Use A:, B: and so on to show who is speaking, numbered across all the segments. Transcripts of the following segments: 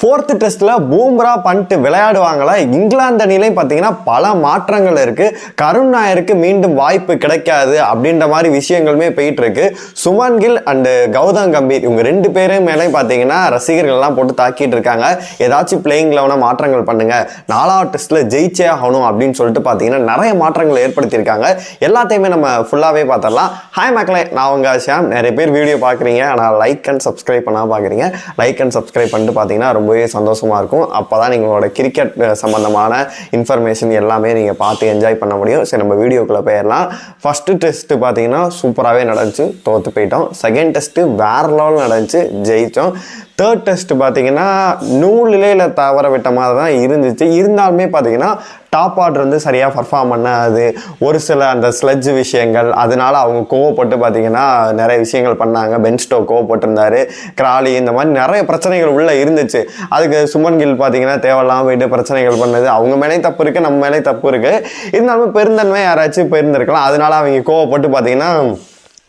A: Fourth டெஸ்ட்டில் பூம்ரா பண்ணிட்டு விளையாடுவாங்களா? இங்கிலாந்து அணிலையும் பார்த்தீங்கன்னா பல மாற்றங்கள் இருக்குது கருண் நாயருக்கு மீண்டும் வாய்ப்பு கிடைக்காது அப்படின்ற மாதிரி விஷயங்களுமே போயிட்டு இருக்கு சுமன் கில் அண்டு கௌதம் கம்பீர் இவங்க ரெண்டு பேரும் மேலேயும் பார்த்தீங்கன்னா ரசிகர்கள்லாம் போட்டு தாக்கிட்டு இருக்காங்க. ஏதாச்சும் பிளேயிங் லெவனாக மாற்றங்கள் பண்ணுங்கள் நாலாவது டெஸ்ட்டில் ஜெயிச்சே ஆகணும் அப்படின்னு சொல்லிட்டு பார்த்தீங்கன்னா நிறைய மாற்றங்களை ஏற்படுத்தியிருக்காங்க. எல்லாத்தையுமே நம்ம ஃபுல்லாகவே பார்த்துடலாம். ஹாய் மக்களே நான் உங்க ஷாம் நிறைய பேர் வீடியோ பார்க்குறீங்க. ஆனால் லைக் அண்ட் சப்ஸ்கிரைப் பண்ணால் பார்க்குறீங்க. லைக் அண்ட் சப்ஸ்கிரைப் பண்ணிட்டு பார்த்தீங்கன்னா ரொம்பவே சந்தோஷமாக இருக்கும். அப்போ தான் நீங்களோட கிரிக்கெட் சம்மந்தமான இன்ஃபர்மேஷன் எல்லாமே நீங்கள் பார்த்து என்ஜாய் பண்ண முடியும். சரி நம்ம வீடியோக்குள்ளே போயிடலாம் ஃபஸ்ட்டு டெஸ்ட்டு பார்த்தீங்கன்னா சூப்பராகவே நடந்துச்சு. தோற்று போயிட்டோம். செகண்ட் டெஸ்ட்டு வேற லெவல் நடந்துச்சு. ஜெயித்தோம் தேர்ட் டெஸ்ட் பார்த்தீங்கன்னா நூலிலையில் தவற விட்ட மாதிரி தான் இருந்துச்சு. இருந்தாலுமே பார்த்தீங்கன்னா டாப் ஆர்டர் வந்து சரியாக பர்ஃபார்ம் பண்ணாது. ஒரு சில அந்த ஸ்லட்ஜ் விஷயங்கள் அதனால அவங்க கோவப்பட்டு பார்த்தீங்கன்னா நிறைய விஷயங்கள் பண்ணாங்க. பென்ஸ்டோ கோவப்பட்டிருந்தாரு. கிராலி இந்த மாதிரி நிறைய பிரச்சனைகள் உள்ளே இருந்துச்சு. அதுக்கு சுமன் கில் பார்த்தீங்கன்னா தேவையில்லாமல் போயிட்டு பிரச்சனைகள் பண்ணது. அவங்க மேலேயும் தப்பு இருக்குது நம்ம மேலேயும் தப்பு இருக்குது இருந்தாலும் பெருந்தன்மை யாராச்சும் போயிருந்திருக்கலாம். அதனால் அவங்க கோவப்பட்டு பார்த்தீங்கன்னா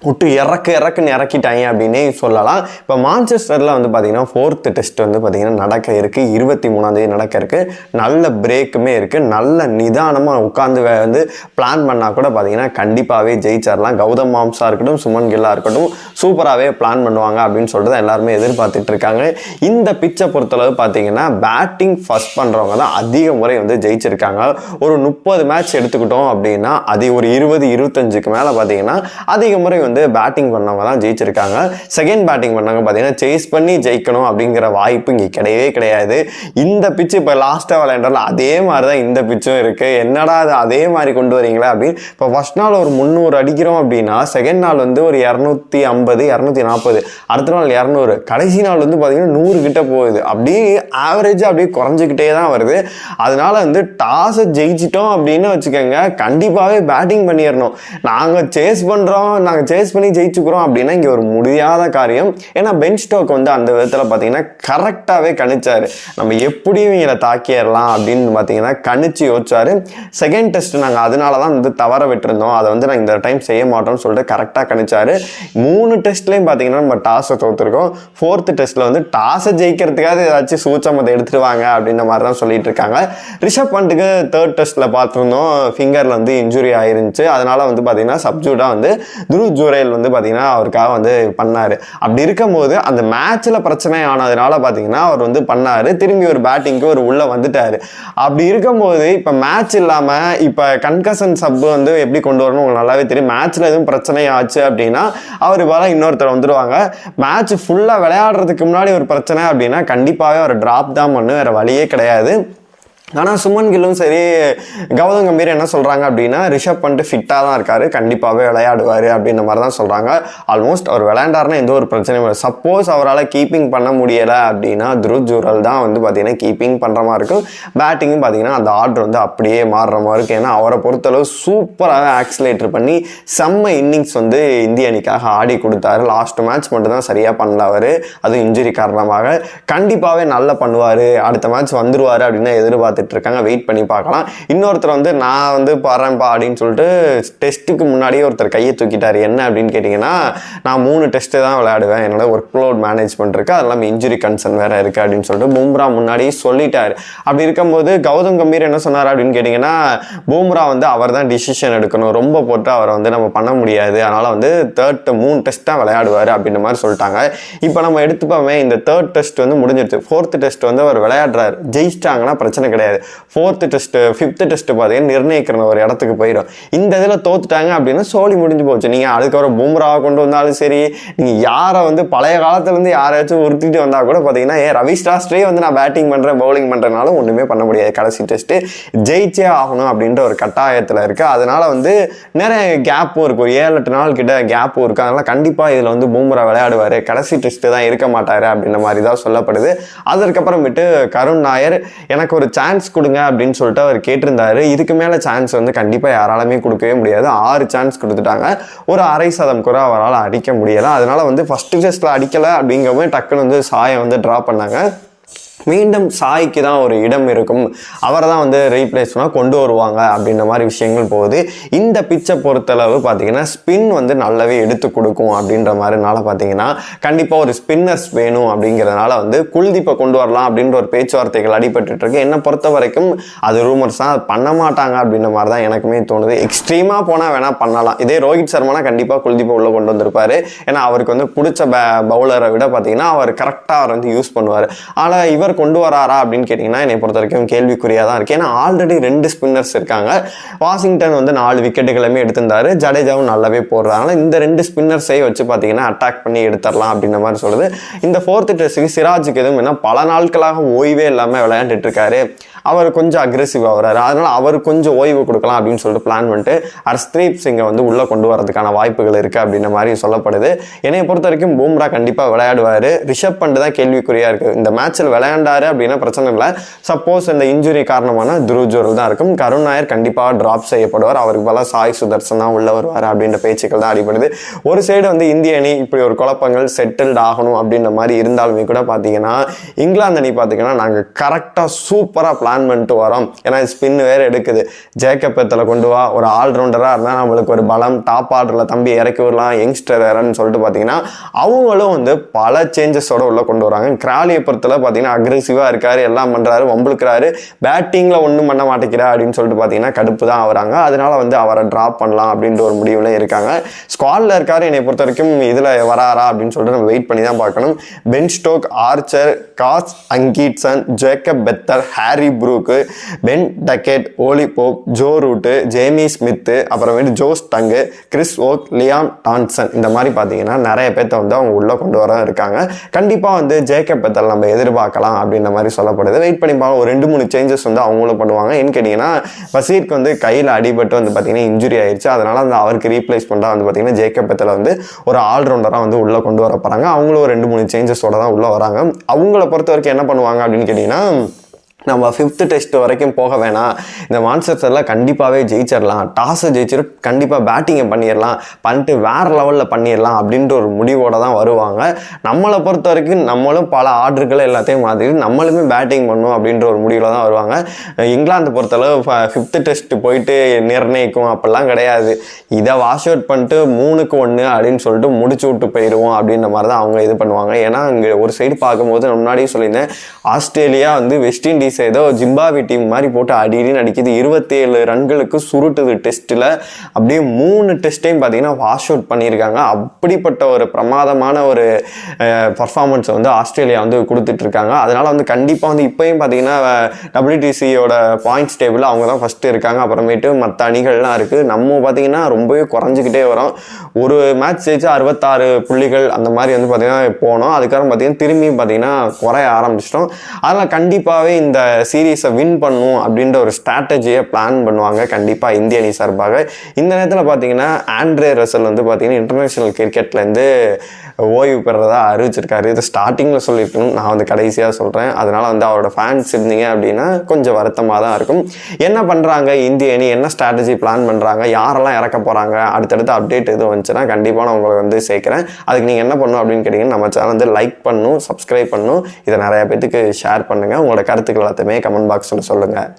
A: விட்டு இறக்கு இறக்குன்னு இறக்கிட்டாங்க அப்படின்னே சொல்லலாம். இப்போ மான்செஸ்டரில் வந்து பார்த்தீங்கன்னா ஃபோர்த்து டெஸ்ட் வந்து பார்த்தீங்கன்னா நடக்க இருக்குது இருபத்தி மூணாந்தேதி நடக்க இருக்குது நல்ல பிரேக்குமே இருக்குது நல்ல நிதானமாக உட்காந்து வந்து பிளான் பண்ணால் கூட பார்த்தீங்கன்னா கண்டிப்பாகவே ஜெயிச்சிடலாம். கௌதம் மாம்சா இருக்கட்டும் சுமன் கில்லா இருக்கட்டும் சூப்பராகவே பிளான் பண்ணுவாங்க அப்படின்னு சொல்லிட்டு தான் எல்லாருமே எதிர்பார்த்துட்டு இருக்காங்க. இந்த பிச்சை பொறுத்தளவு பார்த்தீங்கன்னா பேட்டிங் ஃபர்ஸ்ட் பண்ணுறவங்க தான் அதிக முறை வந்து ஜெயிச்சிருக்காங்க. ஒரு முப்பது மேட்ச் எடுத்துக்கிட்டோம் அப்படின்னா அது ஒரு இருபது இருபத்தஞ்சுக்கு மேலே பார்த்தீங்கன்னா அதிக முறை வந்து பேட்டிங் பண்ணவங்க தான் ஜெயிச்சிருக்காங்க. செகண்ட் பேட்டிங் பண்ணவங்க பார்த்தீங்கன்னா சேஸ் பண்ணி ஜெயிக்கணும் அப்படிங்கிற வாய்ப்பு இங்கே கிடையவே கிடையாது. இந்த பிச்சு இப்போ லாஸ்ட்டாக விளையாண்டாலும் அதே மாதிரி தான் இந்த பிச்சும் இருக்குது என்னடா அது அதே மாதிரி கொண்டு வரீங்களா அப்படின்னு. இப்போ ஃபர்ஸ்ட் நாள் ஒரு முந்நூறு அடிக்கிறோம் அப்படின்னா செகண்ட் நாள் வந்து ஒரு இரநூத்தி ஐம்பது இரநூத்தி நாற்பது அடுத்த நாள் இரநூறு கடைசி நாள் வந்து பார்த்தீங்கன்னா நூறு கிட்ட போகுது. அப்படியே ஆவரேஜாக அப்படியே குறைஞ்சிக்கிட்டே தான் வருது. அதனால வந்து டாஸை ஜெயிச்சிட்டோம் அப்படின்னு வச்சுக்கோங்க கண்டிப்பாகவே பேட்டிங் பண்ணிடணும். நாங்கள் சேஸ் பண்ணுறோம் நாங்கள் சேஸ் பண்ணி ஜெயிச்சுக்கிறோம் அப்படின்னா இங்கே ஒரு முடியாத காரியம். ஏன்னா பென் ஸ்டோக் வந்து அந்த விதத்தில் பார்த்தீங்கன்னா கரெக்டாகவே கணிச்சாரு. நம்ம எப்படியும் இவங்களை தாக்கிடலாம் அப்படின்னு பார்த்தீங்கன்னா கணிச்சு யோசிச்சாரு. செகண்ட் டெஸ்ட் நாங்கள் அதனால தான் வந்து தவற விட்டுருந்தோம். அதை வந்து நாங்கள் இந்த டைம் செய்ய மாட்டோம்னு சொல்லிட்டு கரெக்டாக கணிச்சாரு. மூணு டெஸ்ட்லேயும் பார்த்தீங்கன்னா நம்ம டாஸை தோற்றுருக்கோம் ஃபோர்த்து டெஸ்ட்டில் வந்து டாஸை ஜெயிக்கிறதுக்காக ஏதாச்சும் சூச்சமத்தை எடுத்துருவாங்க அப்படின்ற மாதிரி தான் சொல்லிட்டு இருக்காங்க. ரிஷப் பண்ட்டுக்கு தேர்ட் டெஸ்ட்டில் பார்த்துருந்தோம். ஃபிங்கரில் வந்து இன்ஜுரி ஆயிருந்துச்சு. அதனால் வந்து பார்த்தீங்கன்னா சப்ஜூட்டாக வந்து துருவ் ஜூரேல் வந்து பார்த்தீங்கன்னா அவருக்காக வந்து பண்ணார். அப்படி இருக்கும்போது அந்த மேட்ச்சில் பிரச்சனை ஆனதுனால பார்த்தீங்கன்னா அவர் வந்து பண்ணார். திரும்பி ஒரு பேட்டிங்க்கு ஒரு உள்ளே வந்துட்டார். அப்படி இருக்கும்போது இப்போ மேட்ச் இல்லாமல் இப்போ கன்கசன் சப்பு வந்து எப்படி கொண்டு வரணும் உங்களுக்கு நல்லாவே தெரியும். மேட்ச்சில் எதுவும் பிரச்சனை ஆச்சு அப்படின்னா அவர் வர இன்னொருத்தர் வந்துடுவாங்க மேட்ச் ஃபுல்லாக விளையாடுறதுக்கு முன்னாடி ஒரு பிரச்சனை அப்படின்னா கண்டிப்பாகவே அவர் ட்ராப் தான் பண்ணு. வேறு வழியே கிடையாது. ஆனால் சுமன் கில்லும் சரி கௌதம் கம்பீர் என்ன சொல்கிறாங்க அப்படின்னா ரிஷப் பண்ணிட்டு ஃபிட்டாக தான் இருக்காரு. கண்டிப்பாகவே விளையாடுவார் அப்படின்ற மாதிரி தான் சொல்கிறாங்க ஆல்மோஸ்ட் அவர் விளையாண்டாருன்னா எந்த ஒரு பிரச்சனையும் இல்லை. சப்போஸ் அவரால் கீப்பிங் பண்ண முடியலை அப்படின்னா துருத் ஜூரல் தான் வந்து பார்த்திங்கன்னா கீப்பிங் பண்ணுற மாதிரி இருக்கும். பேட்டிங்கும் பார்த்தீங்கன்னா அந்த ஆர்டர் வந்து அப்படியே மாறுற மாதிரி இருக்கும். ஏன்னா அவரை பொறுத்தளவு சூப்பராக ஆக்சிலேட்டர் பண்ணி செம்ம இன்னிங்ஸ் வந்து இந்திய அணிக்காக ஆடி கொடுத்தாரு. லாஸ்ட் மேட்ச் மட்டும் தான் சரியாக பண்ணல அவர். அதுவும் இன்ஜுரி காரணமாக. கண்டிப்பாகவே நல்லா பண்ணுவார். அடுத்த மேட்ச் வந்துடுவார் அப்படின்னு எதிர்பார்த்து பார்த்துட்டு இருக்காங்க வெயிட் பண்ணி பார்க்கலாம். இன்னொருத்தர் வந்து நான் வந்து பாடுறேன்ப்பா அப்படின்னு சொல்லிட்டு டெஸ்ட்டுக்கு முன்னாடியே ஒருத்தர் கையை தூக்கிட்டார். என்ன? அப்படின்னு கேட்டிங்கன்னா நான் மூணு டெஸ்ட்டு தான் விளையாடுவேன். என்னோட ஒர்க் லோட் மேனேஜ்மெண்ட் இருக்குது அது இல்லாமல் இன்ஜுரி கன்சர்ன் வேறு இருக்குது அப்படின்னு சொல்லிட்டு பூம்ரா முன்னாடியே சொல்லிட்டார். அப்படி இருக்கும்போது கௌதம் கம்பீர் என்ன சொன்னார் அப்படின்னு கேட்டிங்கன்னா பூம்ரா வந்து அவர் தான் டிசிஷன் எடுக்கணும். ரொம்ப போட்டு அவரை வந்து நம்ம பண்ண முடியாது. அதனால் வந்து தேர்ட் மூணு டெஸ்ட் தான் விளையாடுவார் அப்படின்ற மாதிரி சொல்லிட்டாங்க. இப்போ நம்ம எடுத்துப்போமே இந்த தேர்ட் டெஸ்ட் வந்து முடிஞ்சிருச்சு. ஃபோர்த் டெஸ்ட் வந்து அவர் விளையாடுறாரு. ஜெயிச்சிட்டாங்கன்னா பிரச்சனை கிடையாது. ஃபோர்த்து டெஸ்ட்டு ஃபிஃப்த்து டெஸ்ட்டு பார்த்தீங்கன்னா நிர்ணயிக்கிற ஒரு இடத்துக்கு போயிடும் இந்த இதில் தோத்துட்டாங்க அப்படின்னா சோழி முடிஞ்சு போச்சு. நீங்கள் அதுக்கப்புறம் பூம்ராவை கொண்டு வந்தாலும் சரி நீங்கள் யாரை வந்து பழைய காலத்துலேருந்து யாராச்சும் உறுத்திட்டு வந்தால் கூட பார்த்தீங்கன்னா ஏ ரவி சாஸ்திரியே வந்து நான் பேட்டிங் பண்ணுறேன் பவுலிங் பண்ணுறதுனால ஒன்றுமே பண்ண முடியாது. கடைசி டெஸ்ட்டு ஜெயிச்சே ஆகணும் அப்படின்ற ஒரு கட்டாயத்தில் இருக்குது அதனால் வந்து நிறைய கேப்பும் இருக்கும் ஒரு ஏழு எட்டு நாள் கிட்ட கேப்பும் இருக்குது அதனால் கண்டிப்பாக இதில் வந்து பூம்ரா விளையாடுவார். கடைசி டெஸ்ட்டு தான் இருக்க மாட்டார் அப்படின்ற மாதிரி தான் சொல்லப்படுது. அதற்கப்புறமேட்டு கருண் நாயர் எனக்கு ஒரு சான்ஸ் கொடுங்க அப்படின்னு சொல்லிட்டு அவர் கேட்டிருந்தாரு. இதுக்கு மேலே சான்ஸ் வந்து கண்டிப்பாக யாராலுமே கொடுக்கவே முடியாது. ஆறு சான்ஸ் கொடுத்துட்டாங்க. ஒரு அரை சதம் கூட அவரால் அடிக்க முடியலை. அதனால வந்து ஃபஸ்ட்டு டெஸ்ட்டில் அடிக்கலை அப்படிங்கவும் டக்குன்னு வந்து சாயம் வந்து ட்ரா பண்ணாங்க. மீண்டும் சாய்க்கு தான் ஒரு இடம் இருக்கும். அவரை தான் வந்து ரீப்ளேஸ்மெண்ட் கொண்டு வருவாங்க அப்படின்ற மாதிரி விஷயங்கள் போகுது. இந்த பிச்சை பொறுத்தளவு பார்த்தீங்கன்னா ஸ்பின் வந்து நல்லாவே எடுத்து கொடுக்கும் அப்படின்ற மாதிரினால பார்த்தீங்கன்னா கண்டிப்பாக ஒரு ஸ்பின்னர்ஸ் வேணும் அப்படிங்கிறதுனால வந்து குல்தீப்பை கொண்டு வரலாம் அப்படின்ற ஒரு பேச்சுவார்த்தைகள் அடிபட்டு இருக்கு. என்னை பொறுத்த வரைக்கும் அது ரூமர்ஸ் தான். அது பண்ண மாட்டாங்க அப்படின்ற மாதிரி தான் எனக்குமே தோணுது. எக்ஸ்ட்ரீமாக போனால் வேணால் பண்ணலாம். இதே ரோஹித் சர்மானா கண்டிப்பாக குல்தீப்பை உள்ளே கொண்டு வந்திருப்பாரு. ஏன்னா அவருக்கு வந்து பிடிச்ச பவுலரை விட பார்த்தீங்கன்னா அவர் கரெக்டாக அவர் வந்து யூஸ் பண்ணுவார். ஆனால் இவர் கொண்டு வராரா அப்படின்னு கேட்டிங்கன்னா என்னை பொறுத்த வரைக்கும் கேள்விக்குறியாக தான் இருக்குது ஏன்னா ஆல்ரெடி ரெண்டு ஸ்பின்னர்ஸ் இருக்காங்க. வாஷிங்டன் வந்து நாலு விக்கெட்டுகளுமே எடுத்திருந்தாரு. ஜடேஜாவும் நல்லாவே போடுறாங்க இந்த ரெண்டு ஸ்பின்னர்ஸை வச்சு பார்த்தீங்கன்னா அட்டாக் பண்ணி எடுத்துடலாம் அப்படின்ற மாதிரி சொல்லுது. இந்த ஃபோர்த்து டெஸ்ட்டுக்கு சிராஜுக்கு எதுவும் என்ன பல நாட்களாக ஓய்வே இல்லாமல் விளையாண்டுட்டு இருக்காரு. அவர் கொஞ்சம் அக்ரெசிவ் ஆகுறாரு. அதனால் அவர் கொஞ்சம் ஓய்வு கொடுக்கலாம் அப்படின்னு சொல்லிட்டு பிளான் பண்ணிட்டு ஹர்ஸ்தீப் சிங்கை வந்து உள்ளே கொண்டு வரதுக்கான வாய்ப்புகள் இருக்குது அப்படின்ற மாதிரி சொல்லப்படுது. என்னை பொறுத்த வரைக்கும் பூம்ரா கண்டிப்பாக விளையாடுவார். ரிஷப் பண்ட் தான் கேள்விக்குறியாக இருக்குது இந்த மேட்ச்சில் விளையாண்டாரு அப்படின்னா பிரச்சனை இல்லை. சப்போஸ் இந்த இன்ஜுரி காரணமான துருஜோரல் தான் இருக்கும். கருண் நாயர் கண்டிப்பாக ட்ராப் செய்யப்படுவார். அவருக்கு பல சாய் சுதர்சன் தான் உள்ளே வருவார் அப்படின்ற பேச்சுக்கள் தான் அடிபடுது. ஒரு சைடு வந்து இந்திய அணி இப்படி ஒரு குழப்பங்கள் செட்டில்ட் ஆகணும் அப்படின்ற மாதிரி இருந்தாலுமே கூட பார்த்தீங்கன்னா இங்கிலாந்து அணி பார்த்தீங்கன்னா நாங்கள் கரெக்டாக சூப்பராக பிளான் பண்ணிட்டு வரோம். ஏன்னா ஸ்பின் வேறு எடுக்குது. ஜேக்கப் எத்தில் கொண்டு வா. ஒரு ஆல்ரவுண்டராக இருந்தால் நம்மளுக்கு ஒரு பலம். டாப் ஆர்டரில் தம்பி இறக்கி விடலாம். யங்ஸ்டர் வேறன்னு சொல்லிட்டு பார்த்தீங்கன்னா அவங்களும் வந்து பல சேஞ்சஸோட உள்ளே கொண்டு வராங்க. கிராலியை பொறுத்தல பார்த்தீங்கன்னா அக்ரெசிவாக இருக்கார் எல்லாம் பண்ணுறாரு வம்புழுக்கிறாரு. பேட்டிங்கில் ஒன்றும் பண்ண மாட்டேங்கிறா அப்படின்னு சொல்லிட்டு பார்த்தீங்கன்னா கடுப்பு தான் ஆகுறாங்க. அதனால் வந்து அவரை ட்ராப் பண்ணலாம் அப்படின்ற ஒரு முடிவில் இருக்காங்க. ஸ்குவாடில் இருக்கார். என்னை பொறுத்த வரைக்கும் இதில் வராரா அப்படின்னு சொல்லிட்டு நம்ம வெயிட் பண்ணி தான் பார்க்கணும். Ben Stoke Archer Gus Atkinson Jacob Bethell Harry Brook Ben Duckett Ollie Pope Joe Root Jamie Smith அப்புறமேட்டு Josh Tongue Chris Woakes Liam Dawson இந்த மாதிரி பார்த்தீங்கன்னா நிறைய பேர்த்த வந்து அவங்க உள்ளே கொண்டு வர இருக்காங்க. கண்டிப்பாக வந்து ஜேக்கப் பெத்தல் நம்ம எதிர்பார்க்கலாம் அப்படின்ற மாதிரி சொல்லப்படுது. வெயிட் பண்ணி பார்க்கலாம் ஒரு ரெண்டு மூணு சேஞ்சஸ் வந்து அவங்களும் பண்ணுவாங்க. ஏன்னு கேட்டிங்கன்னா பசீருக்கு வந்து கையில் அடிபட்டு வந்து பார்த்தீங்கன்னா இன்ஜுரி ஆயிடுச்சு அதனால் அந்த அவருக்கு ரீப்ளேஸ் பண்ணுறா வந்து பார்த்தீங்கன்னா ஜேக்கப் பெத்தலை வந்து ஒரு ஆல்ரவுண்டராக வந்து உள்ளே கொண்டு வர போகிறாங்க அவங்களும் ஒரு ரெண்டு மூணு சேஞ்சஸோட தான் உள்ளே வராங்க. அவங்கள பொறுத்த வரைக்கும் என்ன பண்ணுவாங்க அப்படின்னு கேட்டிங்கன்னா நம்ம ஃபிஃப்த்து டெஸ்ட் வரைக்கும் போக வேணாம். இந்த மான்சர்ஸ் எல்லாம் கண்டிப்பாகவே ஜெயிச்சிடலாம் டாஸை ஜெயிச்சிட்டு கண்டிப்பாக பேட்டிங்கை பண்ணிடலாம் பண்ணிட்டு வேற லெவலில் பண்ணிடலாம் அப்படின்ற ஒரு முடிவோடு தான் வருவாங்க. நம்மளை பொறுத்த வரைக்கும் நம்மளும் பல ஆர்டர்களை எல்லாத்தையும் மாற்றிட்டு நம்மளுமே பேட்டிங் பண்ணும் அப்படின்ற ஒரு முடிவில் தான் வருவாங்க. இங்கிலாந்து பொறுத்தளவு ஃபிஃப்த்து டெஸ்ட் போயிட்டு நிர்ணயிக்கும். அப்படிலாம் கிடையாது. இதை வாஷ் அவுட் பண்ணிட்டு மூணுக்கு ஒன்று அப்படின்னு சொல்லிட்டு முடிச்சு விட்டு போயிடுவோம் அப்படின்ற மாதிரி தான் அவங்க இது பண்ணுவாங்க. ஏன்னா இங்கே ஒரு சைடு பார்க்கும்போது நான் முன்னாடியே சொல்லியிருந்தேன். ஆஸ்திரேலியா வந்து வெஸ்ட் இண்டீஸ் ஏதோ ஜிம்பாவி டீம் மாதிரி போட்டு அடி அடின்னு அடிக்குது. இருபத்தேழு ரன்களுக்கு சுருட்டுது டெஸ்ட்டில் அப்படியே மூணு டெஸ்ட்டையும் பார்த்தீங்கன்னா வாஷ் அவுட் பண்ணியிருக்காங்க. அப்படிப்பட்ட ஒரு பிரமாதமான ஒரு பர்ஃபார்மன்ஸை வந்து ஆஸ்திரேலியா வந்து கொடுத்துட்ருக்காங்க. அதனால் வந்து கண்டிப்பாக வந்து இப்போயும் பார்த்தீங்கன்னா டபிள்யூடிசியோட பாயிண்ட்ஸ் டேபிள் அவங்க தான் ஃபஸ்ட்டு இருக்காங்க. அப்புறமேட்டு மற்ற அணிகள்லாம் இருக்குது நம்ம பார்த்தீங்கன்னா ரொம்பவே குறைஞ்சிக்கிட்டே வரோம். ஒரு மேட்ச் ஜெயிச்சு அறுபத்தாறு புள்ளிகள் அந்த மாதிரி வந்து பார்த்திங்கன்னா போனோம். அதுக்கப்புறம் பார்த்தீங்கன்னா திரும்பியும் பார்த்தீங்கன்னா குறைய ஆரம்பிச்சிட்டோம். அதனால் கண்டிப்பாகவே இந்த சீரீஸை வின் பண்ணும் அப்படின்ற ஒரு ஸ்ட்ராட்டஜியை பிளான் பண்ணுவாங்க. கண்டிப்பாக இந்திய அணி சார்பாக. இந்த நேரத்தில் பார்த்தீங்கன்னா ஆண்ட்ரே ரசல் வந்து பார்த்தீங்கன்னா இன்டர்நேஷ்னல் கிரிக்கெட்லேருந்து ஓய்வு பெறதா அறிவிச்சிருக்காரு. இது ஸ்டார்டிங்கில் சொல்லியிருக்கணும். நான் வந்து கடைசியாக சொல்கிறேன் அதனால் வந்து அவரோட ஃபேன்ஸ் இருந்தீங்க அப்படின்னா கொஞ்சம் வருத்தமாக தான் இருக்கும். என்ன பண்ணுறாங்க இந்திய அணி என்ன ஸ்ட்ராட்டஜி பிளான் பண்ணுறாங்க யாரெல்லாம் இறக்க போகிறாங்க அடுத்தடுத்து அப்டேட் எதுவும் வந்துச்சுன்னா கண்டிப்பாக நான் உங்களை வந்து சேர்க்குறேன். அதுக்கு நீங்கள் என்ன பண்ணணும் அப்படின்னு கேட்டிங்கன்னா நம்ம சேனல் வந்து லைக் பண்ணும் சப்ஸ்கிரைப் பண்ணும். இதை நிறைய பேத்துக்கு ஷேர் பண்ணுங்கள் உங்களோட கருத்துக்கள் எல்லாத்தையுமே கமெண்ட் பாக்ஸில் சொல்லுங்கள்